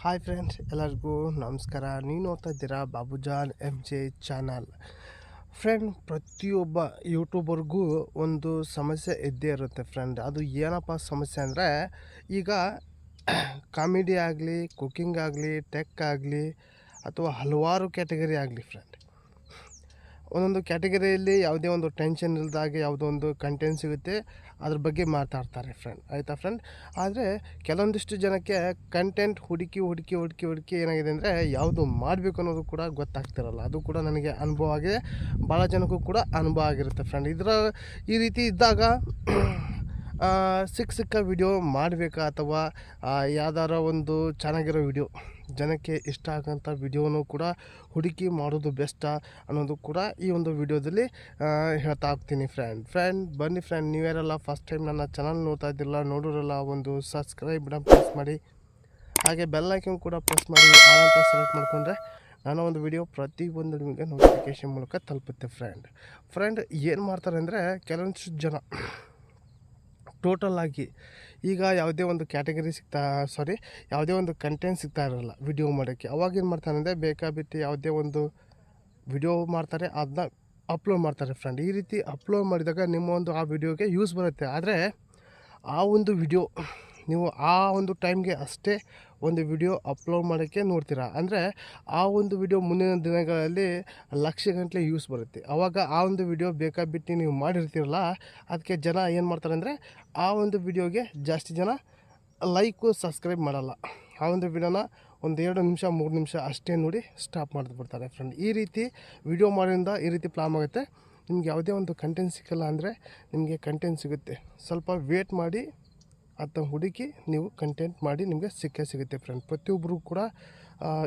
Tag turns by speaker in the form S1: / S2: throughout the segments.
S1: Hi friends ಎಲ್ಲರಿಗೂ ನಮಸ್ಕಾರ. ನೀವು ನೋಡ್ತಾ ಇದ್ದೀರಾ Babujan M J channel friend ಪ್ರತಿಯೊಬ್ಬ ಯೂಟ್ಯೂಬರ್ಗೂ ಒಂದು ಸಮಸ್ಯೆ ಇದ್ದೇ ಇರುತ್ತೆ ಫ್ರೆಂಡ್ ಅದು ಏನಪ್ಪ ಸಮಸ್ಯೆ ಅಂದರೆ, ಈಗ ಕಾಮಿಡಿ ಆಗಲಿ ಕುಕ್ಕಿಂಗ್ ಆಗಲಿ ಟೆಕ್ ಆಗಲಿ, ಅಥವಾ ಹಲವಾರು ಕ್ಯಾಟಗರಿ ಆಗಲಿ ಫ್ರೆಂಡ್ ಒಂದೊಂದು ಕ್ಯಾಟಗರಿಯಲ್ಲಿ ಯಾವುದೇ ಒಂದು ಟೆನ್ಷನ್ ಇಲ್ಲದಾಗೆ ಯಾವುದೋ ಒಂದು ಕಂಟೆಂಟ್ ಸಿಗುತ್ತೆ, ಅದ್ರ ಬಗ್ಗೆ ಮಾತಾಡ್ತಾರೆ ಫ್ರೆಂಡ್ ಆಯಿತಾ ಫ್ರೆಂಡ್ ಆದರೆ ಕೆಲವೊಂದಿಷ್ಟು ಜನಕ್ಕೆ ಕಂಟೆಂಟ್ ಹುಡುಕಿ ಹುಡುಕಿ ಹುಡುಕಿ ಹುಡುಕಿ ಏನಾಗಿದೆ ಅಂದರೆ ಯಾವುದು ಮಾಡಬೇಕು ಅನ್ನೋದು ಕೂಡ ಗೊತ್ತಾಗ್ತಿರಲ್ಲ. ಅದು ಕೂಡ ನನಗೆ ಅನುಭವ ಆಗಿದೆ. ಭಾಳ ಜನಕ್ಕೂ ಕೂಡ ಅನುಭವ ಆಗಿರುತ್ತೆ ಫ್ರೆಂಡ್ ಇದರ ಈ ರೀತಿ ಇದ್ದಾಗ ಸಿಕ್ಕ ಸಿಕ್ಕ ವಿಡಿಯೋ ಮಾಡಬೇಕಾ ಅಥವಾ ಯಾವ್ದಾರ ಒಂದು ಚೆನ್ನಾಗಿರೋ ವಿಡಿಯೋ, ಜನಕ್ಕೆ ಇಷ್ಟ ಆಗೋಂಥ ವಿಡಿಯೋನೂ ಕೂಡ ಹುಡುಕಿ ಮಾಡೋದು ಬೆಸ್ಟಾ ಅನ್ನೋದು ಕೂಡ ಈ ಒಂದು ವಿಡಿಯೋದಲ್ಲಿ ಹೇಳ್ತಾ ಹೋಗ್ತೀನಿ ಫ್ರೆಂಡ್ ಫ್ರೆಂಡ್ ಬನ್ನಿ ಫ್ರೆಂಡ್ ನೀವ್ಯಾರಲ್ಲ ಫಸ್ಟ್ ಟೈಮ್ ನನ್ನ ಚಾನಲ್ ನೋಡ್ತಾ ಇದ್ದಿಲ್ಲ ನೋಡೋರೆಲ್ಲ, ಒಂದು ಸಬ್ಸ್ಕ್ರೈಬ್ ಬಟನ್ ಪ್ರೆಸ್ ಮಾಡಿ. ಹಾಗೆ ಬೆಲ್ ಐಕನ್ ಕೂಡ ಪ್ರೆಸ್ ಮಾಡಿ ಅಂತ ಸೆಲೆಕ್ಟ್ ಮಾಡಿಕೊಂಡ್ರೆ ನಾನು ಒಂದು ವಿಡಿಯೋ ಪ್ರತಿಯೊಂದು ನಿಮಗೆ ನೋಟಿಫಿಕೇಶನ್ ಮೂಲಕ ತಲುಪುತ್ತೆ ಫ್ರೆಂಡ್ ಫ್ರೆಂಡ್ ಏನು ಮಾಡ್ತಾರೆ ಅಂದರೆ, ಕೆಲವೊಂದಿಷ್ಟು ಜನ ಟೋಟಲ್ ಆಗಿ ಈಗ ಯಾವುದೇ ಒಂದು ಕ್ಯಾಟಗರಿ ಸಿಗ್ತಾ ಸಾರಿ ಯಾವುದೇ ಒಂದು ಕಂಟೆಂಟ್ ಸಿಗ್ತಾ ಇರಲ್ಲ ವಿಡಿಯೋ ಮಾಡೋಕ್ಕೆ. ಅವಾಗೇನು ಮಾಡ್ತಾನೆ ಅಂದರೆ ಬೇಕಾಬಿಟ್ಟು ಯಾವುದೇ ಒಂದು ವಿಡಿಯೋ ಮಾಡ್ತಾರೆ ಅದನ್ನ ಅಪ್ಲೋಡ್ ಮಾಡ್ತಾರೆ ಫ್ರೆಂಡ್ ಈ ರೀತಿ ಅಪ್ಲೋಡ್ ಮಾಡಿದಾಗ ನಿಮ್ಮ ಒಂದು ಆ ವಿಡಿಯೋಗೆ ಯೂಸ್ ಬರುತ್ತೆ. ಆದರೆ ಆ ಒಂದು ವಿಡಿಯೋ ನೀವು ಆ ಒಂದು ಟೈಮ್ಗೆ ಅಷ್ಟೇ ಒಂದು ವಿಡಿಯೋ ಅಪ್ಲೋಡ್ ಮಾಡೋಕ್ಕೆ ನೋಡ್ತೀರಾ? ಅಂದರೆ ಆ ಒಂದು ವಿಡಿಯೋ ಮುಂದಿನ ದಿನಗಳಲ್ಲಿ ಲಕ್ಷ ಯೂಸ್ ಬರುತ್ತೆ. ಆವಾಗ ಆ ಒಂದು ವಿಡಿಯೋ ಬೇಕಾಬಿಟ್ಟು ನೀವು ಮಾಡಿರ್ತೀರಲ್ಲ, ಅದಕ್ಕೆ ಜನ ಏನು ಮಾಡ್ತಾರೆ ಅಂದರೆ ಆ ಒಂದು ವಿಡಿಯೋಗೆ ಜಾಸ್ತಿ ಜನ ಲೈಕು, ಸಬ್ಸ್ಕ್ರೈಬ್ ಮಾಡಲ್ಲ. ಆ ಒಂದು ವಿಡಿಯೋನ ಒಂದು ಎರಡು ನಿಮಿಷ, ಮೂರು ನಿಮಿಷ ಅಷ್ಟೇ ನೋಡಿ ಸ್ಟಾಪ್ ಮಾಡಿಬಿಡ್ತಾರೆ ಫ್ರೆಂಡ್ ಈ ರೀತಿ ವಿಡಿಯೋ ಮಾಡೋದ್ರಿಂದ ಈ ರೀತಿ ಪ್ಲಾಮ್ ಆಗುತ್ತೆ. ನಿಮ್ಗೆ ಯಾವುದೇ ಒಂದು ಕಂಟೆಂಟ್ ಸಿಕ್ಕಲ್ಲ ಅಂದರೆ ನಿಮಗೆ ಕಂಟೆಂಟ್ ಸಿಗುತ್ತೆ. ಸ್ವಲ್ಪ ವೇಟ್ ಮಾಡಿ ಅದನ್ನ ಹುಡುಕಿ ನೀವು ಕಂಟೆಂಟ್ ಮಾಡಿ ನಿಮಗೆ ಸಿಕ್ಕೇ ಸಿಗುತ್ತೆ ಫ್ರೆಂಡ್ ಪ್ರತಿಯೊಬ್ಬರು ಕೂಡ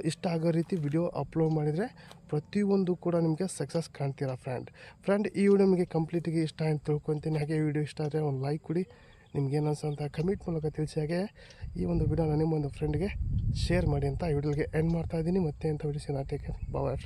S1: ಇಷ್ಟ ಆಗೋ ರೀತಿ ವಿಡಿಯೋ ಅಪ್ಲೋಡ್ ಮಾಡಿದರೆ ಪ್ರತಿಯೊಂದು ಕೂಡ ನಿಮಗೆ ಸಕ್ಸಸ್ ಕಾಣ್ತೀರಾ ಫ್ರೆಂಡ್ ಫ್ರೆಂಡ್ ಈ ವಿಡಿಯೋ ನಿಮಗೆ ಕಂಪ್ಲೀಟಿಗೆ ಇಷ್ಟ ಅಂತ ತಿಳ್ಕೊತೀನಿ. ಹಾಗೆ ವಿಡಿಯೋ ಇಷ್ಟ ಆದರೆ ಒಂದು ಲೈಕ್ ಕೊಡಿ. ನಿಮ್ಗೆ ಏನಿಸೋಂಥ ಕಮೆಂಟ್ ಮೂಲಕ ತಿಳಿಸಿ. ಹಾಗೆ ಈ ಒಂದು ವಿಡಿಯೋನ ನಿಮ್ಮೊಂದು ಫ್ರೆಂಡ್ಗೆ ಶೇರ್ ಮಾಡಿ ಅಂತ ಈ ವಿಡಿಯೋಗೆ ಎಂಡ್ ಮಾಡ್ತಾ ಇದ್ದೀನಿ. ಮತ್ತೆ ಅಂತ ವಿಡಿಯೋ ಟೇಕ್ ಬಾಯ್